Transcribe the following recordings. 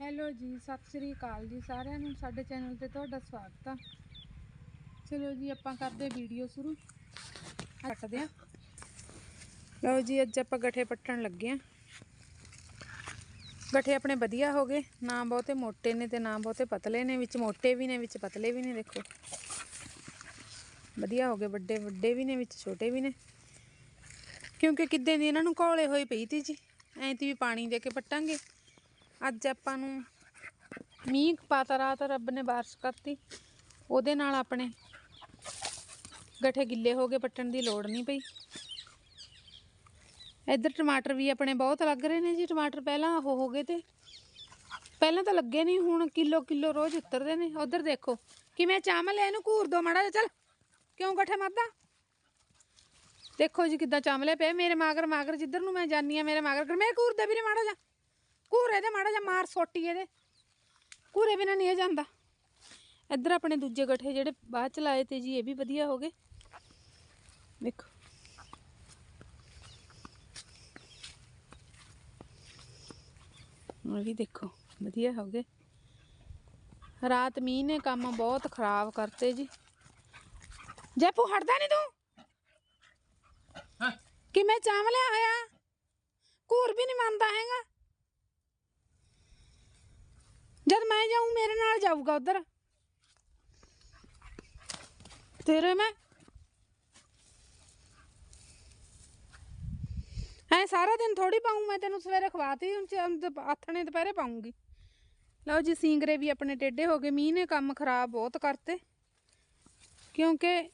Hello ਜੀ, ਸਤਿ ਸ੍ਰੀ ਅਕਾਲ ਜੀ ਸਾਰਿਆਂ ਨੂੰ, ਸਾਡੇ ਚੈਨਲ ਤੇ ਤੁਹਾਡਾ ਸਵਾਗਤ ਆ। ਚਲੋ ਜੀ, ਆਪਾਂ ਕਰਦੇ ਵੀਡੀਓ ਸ਼ੁਰੂ। ਕੱਟਦੇ ਆ ਲਓ ਜੀ, ਅੱਜ ਆਪਾਂ ਗਠੇ ਪੱਟਣ ਲੱਗੇ ਆ ਗਠੇ ਆਪਣੇ ਵਧੀਆ ਹੋ ਗਏ, ਨਾ ਬਹੁਤੇ ਮੋਟੇ ਨੇ ਤੇ ਨਾ ਬਹੁਤੇ ਪਤਲੇ ਨੇ, ਵਿੱਚ ਮੋਟੇ ਵੀ ਨੇ, ਵਿੱਚ ਪਤਲੇ ਵੀ ਨੇ, ਦੇਖੋ। ਵਧੀਆ ਹੋ ਗਏ, ਵੱਡੇ ਵੱਡੇ ਵੀ ਨੇ, ਵਿੱਚ ਛੋਟੇ ਵੀ ਨੇ। ਕਿਉਂਕਿ ਕਿੱਦਾਂ ਦੀ ਇਹਨਾਂ ਨੂੰ ਘੋਲੇ ਹੋਈ ਪਈ ਤੀ ਜੀ? ਐਂ ਤੀ ਵੀ ਪਾਣੀ ਦੇ ਕੇ ਪੱਟਾਂਗੇ। ਅੱਜ ਆਪਾਂ ਨੂੰ ਮੀਂਹ ਪਾਤਾ, ਰਾਤ ਰੱਬ ਨੇ ਬਾਰਿਸ਼ ਕਰਤੀ। ਉਹਦੇ ਨਾਲ ਆਪਣੇ ਗੱਠੇ ਗਿੱਲੇ ਹੋ ਗਏ, ਪੱਟਣ ਦੀ ਲੋੜ ਨਹੀਂ ਪਈ। ਇੱਧਰ ਟਮਾਟਰ ਵੀ ਆਪਣੇ ਬਹੁਤ ਲੱਗ ਰਹੇ ਨੇ ਜੀ, ਟਮਾਟਰ ਪਹਿਲਾਂ ਉਹ ਹੋ ਗਏ ਤੇ ਪਹਿਲਾਂ ਤਾਂ ਲੱਗੇ ਨਹੀਂ, ਹੁਣ ਕਿਲੋ ਕਿਲੋ ਰੋਜ਼ ਉਤਰਦੇ ਨੇ। ਉਧਰ ਦੇਖੋ, ਕਿਵੇਂ ਚਾਮਲ ਹੈ ਇਹਨੂੰ ਘੂਰ ਦੋ ਮਾੜਾ ਜਿਹਾ, ਚੱਲ। ਕਿਉਂ ਗੱਠੇ ਮਰਦਾ? ਦੇਖੋ ਜੀ ਕਿੱਦਾਂ ਚਾਮਲੇ ਪਏ ਮੇਰੇ ਮਾਗਰ ਮਾਗਰ ਜਿੱਧਰ ਨੂੰ ਮੈਂ ਜਾਨੀ ਆ, ਮੇਰੇ ਮਾਗਰ ਮੇਰੇ ਘੂਰ ਦੇ ਵੀਰੇ ਮਾੜਾ ਜਿਹਾ। ਘੂਰੇ ਦੇ ਮਾੜਾ ਜਿਹਾ ਮਾਰ ਸੋਟੀ ਇਹਦੇ। ਘੂਰੇ ਬਿਨਾਂ ਨਹੀਂ ਇਹ ਜਾਂਦਾ। ਇੱਧਰ ਆਪਣੇ ਦੂਜੇ ਗੱਠੇ ਜਿਹੜੇ ਬਾਅਦ ਚ ਲਾਏ ਤੇ ਜੀ ਇਹ ਵੀ ਵਧੀਆ ਹੋ ਗਏ। ਦੇਖੋ। ਇਹ ਵੀ ਦੇਖੋ ਵਧੀਆ ਹੋ ਗਏ। ਰਾਤ ਮੀਂਹ ਨੇ ਕੰਮ ਬਹੁਤ ਖਰਾਬ ਕਰਤੇ ਜੀ। ਜੈਪੂ ਹਟਦਾ ਨਹੀਂ ਤੂੰ? ਕਿਵੇਂ ਚਾਵਲਿਆ ਹੋਇਆ? ਘੂਰ ਵੀ ਨਹੀਂ ਮੰਨਦਾ ਹੈਗਾ। ਜਦ ਮੈਂ ਜਾਊਂ, ਮੇਰੇ ਨਾਲ ਜਾਊਗਾ ਉਧਰ। ਤੇਰੇ ਮੈਂ ਐ ਸਾਰਾ ਦਿਨ ਥੋੜੀ ਪਾਉਂ ਮੈਂ ਤੈਨੂੰ, ਸਵੇਰੇ ਖਵਾਤੀ ਆਥਣੇ ਦੁਪਹਿਰੇ ਪਾਉਂਗੀ ਲਓ ਜੀ, ਸਿੰਗਰੇ ਵੀ ਆਪਣੇ ਟੇਢੇ ਹੋ ਗਏ, ਮੀਂਹ ਨੇ ਕੰਮ ਖਰਾਬ ਬਹੁਤ ਕਰਤੇ। ਕਿਉਂਕਿ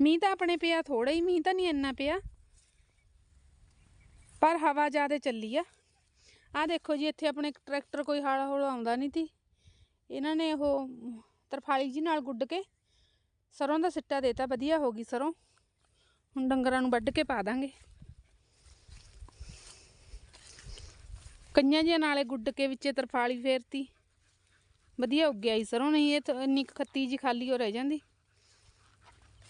ਮੀਂਹ ਤਾਂ ਆਪਣੇ ਪਿਆ ਥੋੜਾ ਹੀ ਮੀਂਹ ਤਾਂ ਨਹੀਂ ਇੰਨਾ ਪਿਆ। ਪਰ ਹਵਾ ਜ਼ਿਆਦਾ ਚੱਲੀ ਆ। ਆ ਦੇਖੋ ਜੀ ਇੱਥੇ ਆਪਣੇ ਟਰੈਕਟਰ ਕੋਈ ਹਾਲਾ ਹੌਲਾ ਆਉਂਦਾ ਨਹੀਂ ਤੀ ਇਹਨਾਂ ਨੇ ਉਹ ਤਰਫਾਲੀ ਜੀ ਨਾਲ ਗੁੱਡ ਕੇ ਸਰੋਂ ਦਾ ਸਿੱਟਾ ਦੇਤਾ ਵਧੀਆ ਹੋ ਗਈ ਸਰੋਂ। ਹੁਣ ਡੰਗਰਾਂ ਨੂੰ ਵੱਢ ਕੇ ਪਾ ਦਾਂਗੇ। ਕੰਨਿਆਂ ਜਿਹੀਆਂ ਨਾਲੇ ਗੁੱਡ ਕੇ ਵਿੱਚੇ ਤਰਫਾਲੀ ਫੇਰਤੀ। ਵਧੀਆ ਉੱਗਿਆ ਹੀ ਸਰੋਂ ਨਹੀਂ ਇਹ ਇੰਨੀ ਖੱਤੀ ਜੀ ਖਾਲੀ ਹੋ ਰਹਿ ਜਾਂਦੀ।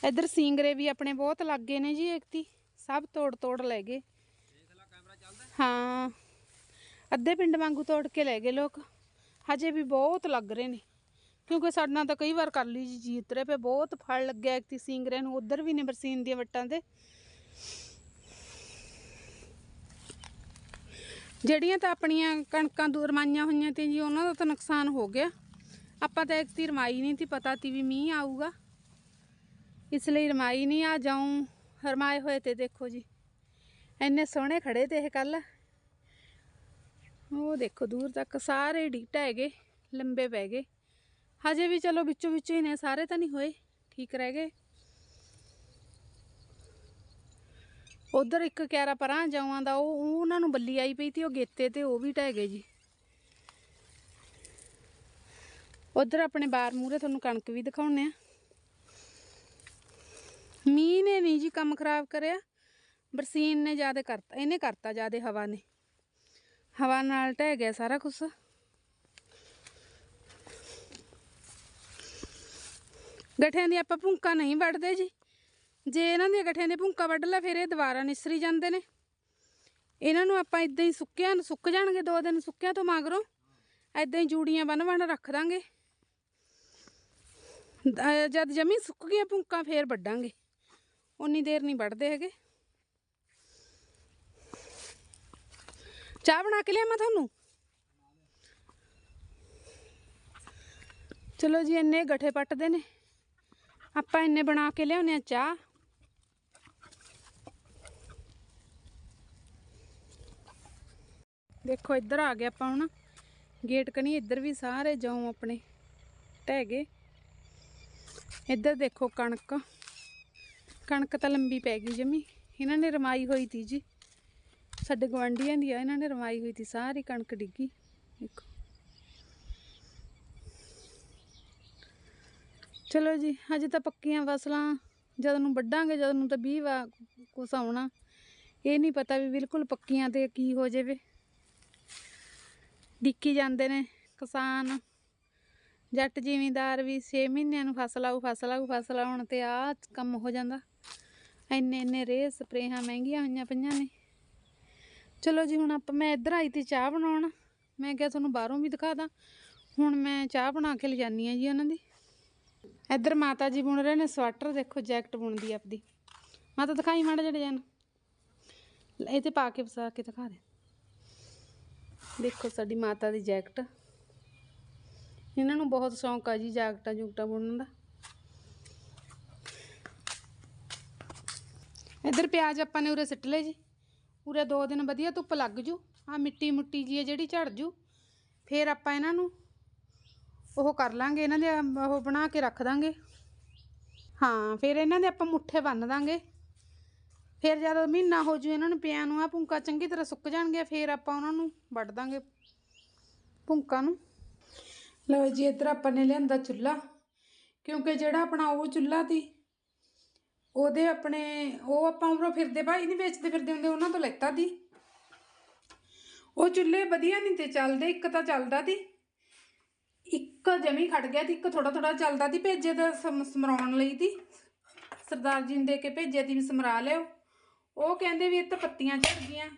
ਇੱਧਰ ਸਿੰਗਰੇ ਵੀ ਆਪਣੇ ਬਹੁਤ ਲੱਗੇ ਨੇ ਜੀ ਇੱਕਤੀ ਸਭ ਤੋੜ ਤੋੜ ਲੈ ਗਏ ਹਾਂ। ਅੱਧੇ ਪਿੰਡ ਵਾਂਗੂ ਤੋੜ ਕੇ ਲੈ ਗਏ ਲੋਕ। ਹਜੇ ਵੀ ਬਹੁਤ ਲੱਗ ਰਹੇ ਨੇ। ਕਿਉਂਕਿ ਸਾਡੇ ਨਾਲ ਤਾਂ ਕਈ ਵਾਰ ਕਰ ਲਈ ਜੀ ਜੀ ਉਤਰੇ ਪਏ ਬਹੁਤ ਫਲ ਲੱਗਿਆ ਇੱਕ ਤੀ ਸਿੰਗਰੇ ਨੂੰ। ਉਧਰ ਵੀ ਨੇ ਬਰਸੀਨ ਦੀਆਂ ਵੱਟਾਂ ਤੇ ਜਿਹੜੀਆਂ ਤਾਂ ਆਪਣੀਆਂ ਕਣਕਾਂ ਦੂਰ ਰਮਾਈਆਂ ਹੋਈਆਂ ਤੇ ਜੀ, ਉਹਨਾਂ ਦਾ ਤਾਂ ਨੁਕਸਾਨ ਹੋ ਗਿਆ। ਆਪਾਂ ਤਾਂ ਇੱਕ ਤੀ ਰਮਾਈ ਨਹੀਂ ਤੀ, ਪਤਾ ਤੀ ਵੀ ਮੀਂਹ ਆਊਗਾ। ਇਸ ਲਈ ਰਮਾਈ ਨਹੀਂ ਆ, ਜਾਉਂ। ਰਮਾਏ ਹੋਏ ਤੇ ਦੇਖੋ ਜੀ। ਇੰਨੇ ਸੋਹਣੇ ਖੜੇ ਤੇ ਇਹ ਕੱਲ ਉਹ ਦੇਖੋ, ਦੂਰ ਤੱਕ ਸਾਰੇ ਡੀਟਾ ਹੈਗੇ, ਲੰਬੇ ਪੈ ਗਏ। ਹਜੇ ਵੀ ਚਲੋ ਵਿੱਚੋਂ ਵਿੱਚੋਂ ਹੀ ਨੇ, ਸਾਰੇ ਤਾਂ ਨਹੀਂ ਹੋਏ, ਠੀਕ ਰਹਿ ਗਏ। ਉਧਰ ਇੱਕ ਕਿਆਰਾ ਪਰਾਂ ਜਾਵਾਂ ਦਾ, ਉਹ ਉਹਨਾਂ ਨੂੰ ਬੱਲੀ ਆਈ ਪਈ ਤੀ ਉਹ ਗੇਤੇ ਤੇ ਉਹ ਵੀ ਢਹਿ ਗਏ ਜੀ। ਉਧਰ ਆਪਣੇ ਬਾਰ ਮੂਰੇ ਤੁਹਾਨੂੰ ਕਣਕ ਵੀ ਦਿਖਾਉਣੇ ਆ। ਮੀਂਹ ਨੇ ਨਹੀਂ ਜੀ ਕੰਮ ਖਰਾਬ ਕਰਿਆ, ਬਰਸੀਨ ਨੇ ਜ਼ਿਆਦਾ ਕਰਤਾ, ਇਹਨੇ ਕਰਤਾ ਜ਼ਿਆਦਾ ਹਵਾ ਨੇ। ਹਵਾ ਨਾਲ ਢਹਿ ਗਿਆ ਸਾਰਾ ਕੁਝ ਗਠਿਆਂ ਦੀ ਆਪਾਂ ਭੁੰਕਾ ਨਹੀਂ ਵੱਢਦੇ ਜੀ। ਜੇ ਇਹਨਾਂ ਦੀਆਂ ਗਠਿਆਂ ਦੇ ਭੁੰਕਾ ਵੱਢ ਲਾ, ਫਿਰ ਇਹ ਦੁਬਾਰਾ ਨਿਸਰੀ ਜਾਂਦੇ ਨੇ। ਇਹਨਾਂ ਨੂੰ ਆਪਾਂ ਇਦਾਂ ਹੀ ਸੁੱਕਿਆਂ ਨੂੰ ਸੁੱਕ ਜਾਣਗੇ, ਦੋ ਦਿਨ ਸੁੱਕਿਆਂ ਤੋਂ ਮਗਰੋਂ। ਇਦਾਂ ਹੀ ਜੂੜੀਆਂ ਬੰਨ ਬੰਨ ਰੱਖ ਦਾਂਗੇ। ਜਦ ਜਮੀ ਸੁੱਕ ਗਿਆ ਭੁੰਕਾ, ਫੇਰ ਵੱਢਾਂਗੇ। ਉਨੀ ਦੇਰ ਨਹੀਂ ਵੱਢਦੇ ਹੈਗੇ। ਚਾਹ ਬਣਾ ਕੇ ਲਿਆਵਾਂ ਤੁਹਾਨੂੰ? ਚਲੋ ਜੀ, ਇੰਨੇ ਗੱਠੇ ਪੱਟਦੇ ਨੇ। ਆਪਾਂ ਇੰਨੇ ਬਣਾ ਕੇ ਲਿਆਉਨੇ ਆ ਚਾਹ। ਦੇਖੋ, ਇੱਧਰ ਆ ਗਏ ਆਪਾਂ ਹੁਣ। ਗੇਟ ਕਨੀ ਇੱਧਰ ਵੀ ਸਾਰੇ ਜਾਉ ਆਪਣੇ ਢਹਿ ਗਏ ਇੱਧਰ ਦੇਖੋ ਕਣਕ। ਕਣਕ ਤਾਂ ਲੰਬੀ ਪੈ ਗਈ ਜਮੀ। ਇਹਨਾਂ ਨੇ ਰਮਾਈ ਹੋਈ ਤੀ ਜੀ। ਸਾਡੇ ਗਵਾਂਢੀਆਂ ਦੀ ਆ, ਇਹਨਾਂ ਨੇ ਰਮਾਈ ਹੋਈ ਸੀ, ਸਾਰੀ ਕਣਕ ਡਿੱਗੀ। ਦੇਖੋ ਚਲੋ ਜੀ ਅੱਜ ਤਾਂ ਪੱਕੀਆਂ ਫਸਲਾਂ, ਜਦ ਨੂੰ ਵੱਢਾਂਗੇ, ਜਦ ਨੂੰ ਤਾਂ 20 ਵਾ ਕੁਛ ਆਉਣਾ। ਇਹ ਨਹੀਂ ਪਤਾ ਵੀ ਬਿਲਕੁਲ ਪੱਕੀਆਂ ਤੇ ਕੀ ਹੋ ਜਾਵੇ। ਡਿੱਕੀ ਜਾਂਦੇ ਨੇ ਕਿਸਾਨ। ਜੱਟ ਜ਼ਿਮੀਂਦਾਰ ਵੀ 6 ਮਹੀਨਿਆਂ ਨੂੰ ਫਸਲ ਆਊ ਫਸਲ ਆਊ, ਫਸਲ ਆਉਣ ਤੇ ਆ ਕੰਮ ਹੋ ਜਾਂਦਾ। ਇੰਨੇ ਇੰਨੇ ਰੇ ਸਪਰੇਹਾਂ ਮਹਿੰਗੀਆਂ ਹੋਈਆਂ ਪਈਆਂ ਨੇ। ਚਲੋ ਜੀ, ਹੁਣ ਆਪਾਂ, ਮੈਂ ਇੱਧਰ ਆਈ ਤੇ ਚਾਹ ਬਣਾਉਣ। ਮੈਂ ਕਿਹਾ ਤੁਹਾਨੂੰ ਬਾਹਰੋਂ ਵੀ ਦਿਖਾ ਦਾਂ। ਹੁਣ ਮੈਂ ਚਾਹ ਬਣਾ ਕੇ ਲਿਜਾਨੀ ਆ ਜੀ ਉਹਨਾਂ ਦੀ। ਇੱਧਰ ਮਾਤਾ ਜੀ ਬੁਣ ਰਹੇ ਨੇ ਸਵੈਟਰ, ਦੇਖੋ ਜੈਕਟ ਬੁਣਦੀ ਆ ਆਪਦੀ। ਮਾਤਾ ਦਿਖਾਈ ਮਾੜਾ ਜਿਹੜੇ ਡਿਜ਼ਾਈਨ ਇਹ ਤੇ ਪਾ ਕੇ ਫਸਾ ਕੇ ਦਿਖਾ ਦੇ। ਦੇਖੋ ਸਾਡੀ ਮਾਤਾ ਦੀ ਜੈਕਟ। ਇਹਨਾਂ ਨੂੰ ਬਹੁਤ ਸ਼ੌਂਕ ਆ ਜੀ ਜੈਕਟਾਂ ਜੁਕਟਾਂ ਬੁਣਨ ਦਾ। ਇੱਧਰ ਪਿਆਜ਼ ਆਪਾਂ ਨੇ ਉਰੇ ਸਿੱਟ ਲਏ ਜੀ। ਉਰੇ ਦੋ ਦਿਨ ਵਧੀਆ ਧੁੱਪ ਲੱਗ ਜੂ ਆ ਮਿੱਟੀ ਮੁੱਟੀ ਜੀ ਹੈ ਜਿਹੜੀ ਝੜ ਜੂ। ਫਿਰ ਆਪਾਂ ਇਹਨਾਂ ਨੂੰ ਉਹ ਕਰ ਲਾਂਗੇ, ਇਹਨਾਂ ਦੇ, ਉਹ ਬਣਾ ਕੇ ਰੱਖ ਦਾਂਗੇ। ਹਾਂ, ਫਿਰ ਇਹਨਾਂ ਦੇ ਆਪਾਂ ਮੁੱਠੇ ਬੰਨ ਦਾਂਗੇ। ਫਿਰ ਜਦ ਮਹੀਨਾ ਹੋ ਜੂ ਇਹਨਾਂ ਨੂੰ ਪਿਆਂ ਨੂੰ ਆ ਭੁੰਕਾ ਚੰਗੀ ਤਰ੍ਹਾਂ ਸੁੱਕ ਜਾਣਗੇ ਫਿਰ ਆਪਾਂ ਉਹਨਾਂ ਨੂੰ ਵੱਢ ਦਾਂਗੇ ਭੁੰਕਾ ਨੂੰ। ਲਓ ਜੀ, ਇੱਧਰ ਆਪਾਂ ਨੇ ਲਿਆਂਦਾ ਚੁੱਲ੍ਹਾ, ਕਿਉਂਕਿ ਜਿਹੜਾ ਆਪਣਾ ਉਹ ਚੁੱਲ੍ਹਾ ਸੀ ਉਹਦੇ ਆਪਣੇ, ਉਹ ਆਪਾਂ ਉਰੋਂ ਫਿਰਦੇ, ਭਾਈ ਨਹੀਂ ਵੇਚਦੇ ਫਿਰਦੇ ਹੁੰਦੇ, ਉਹਨਾਂ ਤੋਂ ਲੈਤਾ ਤੀ ਉਹ ਚੁੱਲ੍ਹੇ ਵਧੀਆ ਨਹੀਂ ਤੇ ਚੱਲਦੇ, ਇੱਕ ਤਾਂ ਚੱਲਦਾ ਤੀ ਇੱਕ ਜਮੀ ਖੜ ਗਿਆ ਤੀ ਇੱਕ ਥੋੜਾ ਥੋੜਾ ਚੱਲਦਾ ਤੀ ਭੇਜੇ ਤਾਂ ਸਮਰਾਉਣ ਲਈ ਤੀ ਸਰਦਾਰ ਜੀ ਨੇ ਦੇ ਕੇ ਭੇਜਿਆ ਤੀ ਵੀ ਸਮਰਾ ਲਿਓ। ਉਹ ਕਹਿੰਦੇ ਵੀ ਇਹ ਤਾਂ ਪੱਤੀਆਂ ਝੜ ਗਈਆਂ।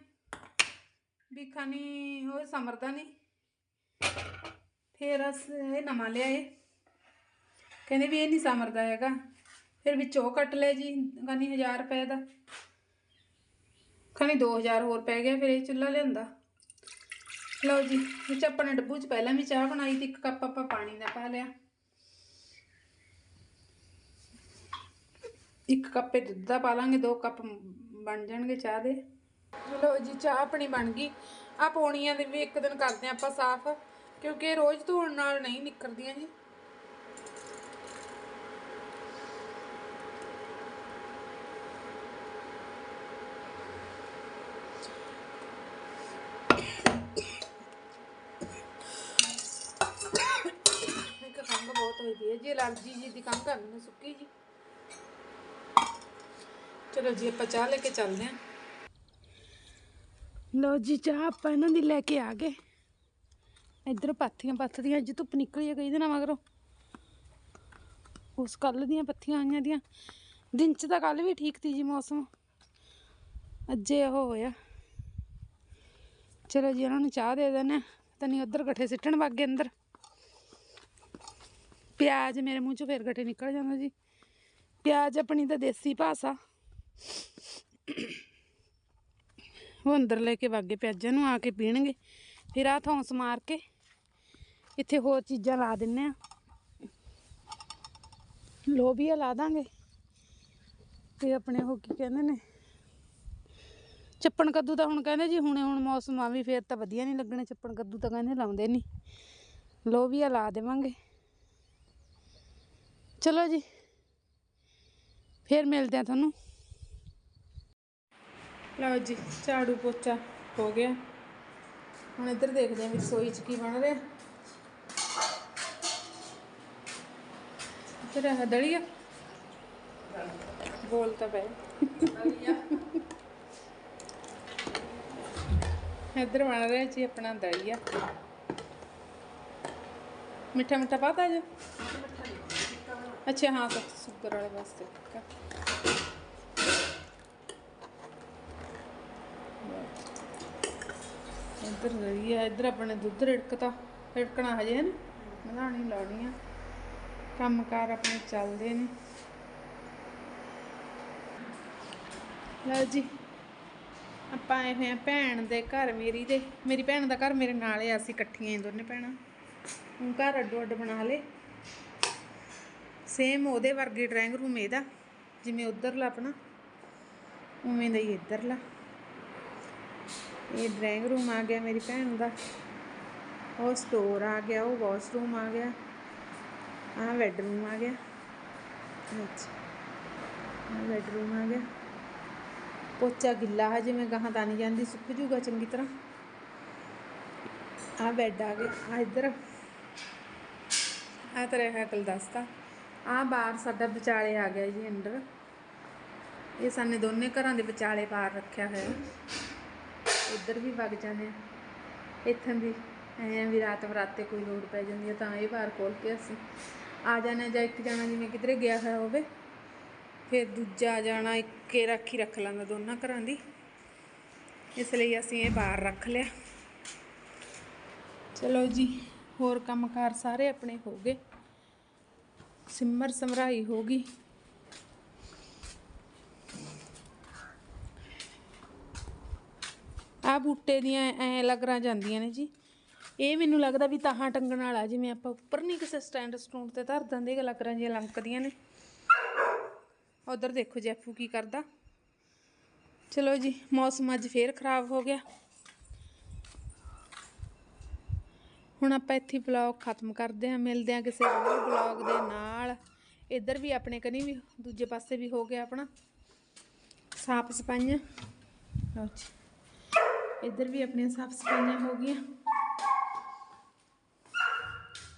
ਵੀ ਖਾਨੀ ਉਹ ਸਮਰਦਾ ਨਹੀਂ। ਫੇਰ ਅਸ, ਇਹ ਨਵਾਂ ਲਿਆਏ। ਕਹਿੰਦੇ ਵੀ ਇਹ ਨਹੀਂ ਸਮਰਦਾ ਹੈਗਾ। ਫਿਰ ਵਿੱਚ ਉਹ ਕੱਟ ਲਿਆ ਜੀ, ਖਾਨੀ 1000 ਰੁਪਏ ਦਾ। ਖਾਨੀ 2000 ਹੋਰ ਪੈ ਗਿਆ, ਫਿਰ ਇਹ ਚੁੱਲ੍ਹਾ ਲਿਆਂਦਾ। ਲਓ ਜੀ, ਵਿੱਚ ਆਪਾਂ ਨੇ ਡੱਬੂ 'ਚ ਪਹਿਲਾਂ ਵੀ ਚਾਹ ਬਣਾਈ ਤੇ ਇੱਕ ਕੱਪ ਆਪਾਂ ਪਾਣੀ ਦਾ ਪਾ ਲਿਆ। ਇੱਕ ਕੱਪੇ ਦੁੱਧ ਦਾ ਪਾ ਲਾਂਗੇ, ਦੋ ਕੱਪ ਬਣ ਜਾਣਗੇ ਚਾਹ ਦੇ। ਲਓ ਜੀ, ਚਾਹ ਆਪਣੀ ਬਣ ਗਈ। ਆ ਪੌਣੀਆਂ ਦੇ ਵੀ ਇੱਕ ਦਿਨ ਕਰਦੇ ਆਪਾਂ ਸਾਫ਼, ਕਿਉਂਕਿ ਇਹ ਰੋਜ਼ ਧੋਣ ਨਾਲ ਨਹੀਂ ਨਿਕਲਦੀਆਂ ਜੀ ਇੱਕ ਖੰਘ ਬਹੁਤ ਹੋਈ ਪਈ ਹੈ। ਜੀ ਅਲਰਜੀ ਜੀ ਦੀ ਖੰਘ ਆ ਮੈਨੂੰ ਸੁੱਕੀ ਜੀ। ਚਲੋ ਜੀ, ਆਪਾਂ ਚਾਹ ਲੈ ਕੇ ਚੱਲਦੇ ਹਾਂ। ਲਓ ਜੀ, ਚਾਹ ਆਪਾਂ ਇਹਨਾਂ ਦੀ ਲੈ ਕੇ ਆ ਗਏ। ਇੱਧਰ ਪਾਥੀਆਂ ਪੱਥਦੀਆਂ ਅੱਜ ਧੁੱਪ ਨਿਕਲੀ ਹੈ ਕਈ ਦਿਨਾਂ ਮਗਰੋਂ। ਉਸ ਕੱਲ ਦੀਆਂ ਪੱਥੀਆਂ ਆਈਆਂ ਦੀਆਂ। ਦਿਨ ਚ ਤਾਂ ਕੱਲ ਵੀ ਠੀਕ ਸੀ ਜੀ ਮੌਸਮ। ਅੱਜੇ ਉਹ ਹੋਇਆ। ਚਲੋ ਜੀ ਉਹਨਾਂ ਨੂੰ ਚਾਹ ਦੇ ਦਿੰਦੇ ਤਾਂ ਨਹੀਂ ਉਧਰ ਗੱਠੇ ਸਿੱਟਣ ਵਗ ਗਏ ਅੰਦਰ। ਪਿਆਜ਼ ਮੇਰੇ ਮੂੰਹ ਚੋਂ ਫੇਰ ਗੱਠੇ ਨਿਕਲ ਜਾਂਦਾ ਜੀ। ਪਿਆਜ਼ ਆਪਣੀ ਤਾਂ ਦੇਸੀ ਭਾਸ਼ਾ। ਉਹ ਅੰਦਰ ਲੈ ਕੇ ਵਾਗੇ ਪਿਆਜ਼ਾਂ ਨੂੰ ਆ ਕੇ ਪੀਣਗੇ। ਫਿਰ ਆ ਥੌਂਸ ਮਾਰ ਕੇ ਇੱਥੇ ਹੋਰ ਚੀਜ਼ਾਂ ਲਾ ਦਿੰਨੇ ਆ। ਲੋਬੀਆ ਲਾ ਦਾਂਗੇ। ਤੇ ਆਪਣੇ ਉਹ ਕੀ ਕਹਿੰਦੇ ਨੇ, ਚੱਪਣ ਕੱਦੂ ਤਾਂ ਹੁਣ ਕਹਿੰਦੇ ਜੀ, ਹੁਣੇ ਹੁਣ ਮੌਸਮ ਆ ਵੀ ਫੇਰ ਤਾਂ ਵਧੀਆ ਨਹੀਂ ਲੱਗਣੇ। ਚੱਪਣ ਕੱਦੂ ਤਾਂ ਕਹਿੰਦੇ ਲਾਉਂਦੇ ਨਹੀਂ। ਲੋਬੀਆ ਲਾ ਦੇਵਾਂਗੇ। ਚਲੋ ਜੀ। ਫੇਰ ਮਿਲਦੇ ਆ ਤੁਹਾਨੂੰ। ਲਓ ਜੀ, ਝਾੜੂ ਪੋਚਾ ਹੋ ਗਿਆ। ਹੁਣ ਇੱਧਰ ਦੇਖਦੇ ਆਂ ਵੀ ਰਸੋਈ 'ਚ ਕੀ ਬਣ ਰਿਹਾ। ਇੱਧਰ ਹੈ ਦਲੀਆ। ਬੋਲ ਤਾਂ ਪਏ। ਇੱਧਰ ਬਣ ਰਿਹਾ ਜੀ ਆਪਣਾ ਦਲੀਆ। ਮਿੱਠਾ ਮਿੱਠਾ ਪਾਤਾ ਜੀ ਅੱਛਾ, ਹਾਂ ਤਾਂ ਸ਼ੂਗਰ ਵਾਲੇ ਵਾਸਤੇ। ਇੱਧਰ ਰਹੀ ਆ, ਇੱਧਰ ਆਪਣੇ ਦੁੱਧ ਰਿੜਕਤਾ, ਰਿੜਕਣਾ ਹਜੇ ਹਨ ਬਣਾਣੀ ਲਾਉਣੀ ਆ। ਕੰਮਕਾਰ ਆਪਣੇ ਚੱਲਦੇ ਨੇ। ਲਓ ਜੀ, ਆਪਾਂ ਆਏ ਹੋਏ ਆ ਭੈਣ ਦੇ ਘਰ, ਮੇਰੀ ਦੇ, ਮੇਰੀ ਭੈਣ ਦਾ ਘਰ ਮੇਰੇ ਨਾਲ ਆ, ਅਸੀਂ ਇਕੱਠੀਆਂ ਹੀ ਦੋਨੇ ਭੈਣਾਂ। ਹੁਣ ਘਰ ਅੱਡੋ ਅੱਡ ਬਣਾ ਲੇ ਸੇਮ ਉਹਦੇ ਵਰਗੇ ਡਰਾਇੰਗ ਰੂਮ ਇਹਦਾ, ਜਿਵੇਂ ਉਧਰਲਾ ਆਪਣਾ, ਉਵੇਂ ਦਾ ਹੀ ਇੱਧਰਲਾ। ਇਹ ਡਰਾਇੰਗ ਰੂਮ ਆ ਗਿਆ ਮੇਰੀ ਭੈਣ ਦਾ, ਉਹ ਸਟੋਰ ਆ ਗਿਆ, ਉਹ ਵਾਸ਼ਰੂਮ ਆ ਗਿਆ, ਆਹ ਬੈਡਰੂਮ ਆ ਗਿਆ, ਅੱਛਾ, ਆਹ ਬੈਡਰੂਮ ਆ ਗਿਆ। ਪੋਚਾ ਗਿੱਲਾ ਹੈ ਜਿਵੇਂ ਗਾਹਾਂ ਤਾਂ ਨਹੀਂ ਜਾਂਦੀ, ਸੁੱਕ ਜੂਗਾ ਚੰਗੀ ਤਰ੍ਹਾਂ। ਆਹ ਬੈੱਡ ਆ ਗਿਆ ਆ ਇੱਧਰ ਆ ਤਰ੍ਹਾਂ ਹੈ ਗੁਲਦਸਤਾ ਆ ਬਾਹਰ ਸਾਡਾ ਵਿਚਾਲੇ ਆ ਗਿਆ ਜੀ ਅੰਦਰ। ਇਹ ਸਾਨੇ ਦੋਨੇ ਘਰਾਂ ਦੇ ਵਿਚਾਲੇ ਬਾਹਰ ਰੱਖਿਆ ਹੋਇਆ। ਉੱਧਰ ਵੀ ਵਗ ਜਾਂਦੇ ਆ। ਇੱਥੋਂ ਵੀ ਐਂ ਵੀ ਰਾਤ ਬਰਾਤੇ ਕੋਈ ਲੋੜ ਪੈ ਜਾਂਦੀ ਹੈ ਤਾਂ ਇਹ ਬਾਹਰ ਖੋਲ ਕੇ ਅਸੀਂ ਆ ਜਾਣਾ ਜਾਂ ਇੱਕ ਜਾਣਾ ਜਿਵੇਂ ਕਿਧਰੇ ਗਿਆ ਹੋਇਆ ਹੋਵੇ, ਫਿਰ ਦੂਜਾ ਜਾਣਾ ਇੱਕੇ ਰੱਖੀ ਰੱਖ ਲਾਂਗਾ ਦੋਨਾਂ ਘਰਾਂ ਦੀ। ਇਸ ਲਈ ਅਸੀਂ ਇਹ ਬਾਹਰ ਰੱਖ ਲਿਆ। ਚਲੋ ਜੀ, ਹੋਰ ਕੰਮਕਾਰ ਸਾਰੇ ਆਪਣੇ ਹੋ ਗਏ। ਸਿਮਰ ਸਮਰਾਈ ਹੋ ਗਈ। ਆ ਬੂਟੇ ਦੀਆਂ ਐ ਲੱਗਰਾਂ ਜਾਂਦੀਆਂ ਨੇ ਜੀ। ਇਹ ਮੈਨੂੰ ਲੱਗਦਾ ਵੀ ਤਾਹਾਂ ਟੰਗਣ ਵਾਲਾ, ਜਿਵੇਂ ਆਪਾਂ ਉੱਪਰ ਨਹੀਂ ਕਿਸੇ ਸਟੈਂਡ ਸਟੂਡ ਤੇ ਧਰ ਦਿੰਦੇ ਲੱਗਰਾਂ ਜਿਹੀਆਂ ਲੰਕਦੀਆਂ ਨੇ। ਉਧਰ ਦੇਖੋ ਜੈਫੂ ਕੀ ਕਰਦਾ। ਚਲੋ ਜੀ, ਮੌਸਮ ਅੱਜ ਫੇਰ ਖਰਾਬ ਹੋ ਗਿਆ। ਹੁਣ ਆਪਾਂ ਇੱਥੇ ਬਲੌਗ ਖਤਮ ਕਰਦੇ ਹਾਂ, ਮਿਲਦੇ ਹਾਂ ਕਿਸੇ ਹੋਰ ਬਲੌਗ ਦੇ ਨਾਲ। ਇੱਧਰ ਵੀ ਆਪਣੇ ਕਨੀ ਵੀ, ਦੂਜੇ ਪਾਸੇ ਵੀ ਹੋ ਗਿਆ ਆਪਣਾ। ਸਾਫ਼ ਸਫਾਈਆਂ। ਲਓ ਜੀ। ਇੱਧਰ ਵੀ ਆਪਣੀਆਂ ਸਾਫ਼ ਸਫਾਈਆਂ ਹੋ ਗਈਆਂ।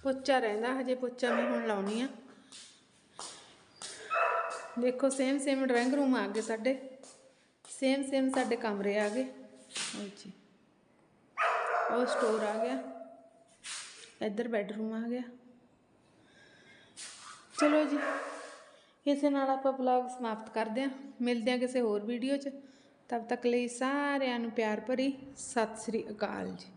ਪੋਚਾ ਰਹਿੰਦਾ, ਹਜੇ ਪੋਚਾ ਮੈਂ ਹੁਣ ਲਾਉਣੀ ਆ। ਦੇਖੋ ਸੇਮ ਸੇਮ ਡਰਾਇੰਗ ਰੂਮ ਆ ਗਏ ਸਾਡੇ। ਸੇਮ ਸੇਮ ਸਾਡੇ ਕਮਰੇ ਆ ਗਏ। ਲਓ ਜੀ। ਉਹ ਸਟੋਰ ਆ ਗਿਆ। ਇੱਧਰ ਬੈਡਰੂਮ ਆ ਗਿਆ। ਚਲੋ ਜੀ, ਇਸੇ ਨਾਲ ਆਪਾਂ ਵਲੌਗ ਸਮਾਪਤ ਕਰਦੇ ਹਾਂ। ਮਿਲਦੇ ਹਾਂ ਕਿਸੇ ਹੋਰ ਵੀਡੀਓ 'ਚ। ਤਬ ਤੱਕ ਲਈ ਸਾਰਿਆਂ ਨੂੰ ਪਿਆਰ ਭਰੀ। ਸਤਿ ਸ੍ਰੀ ਅਕਾਲ ਜੀ।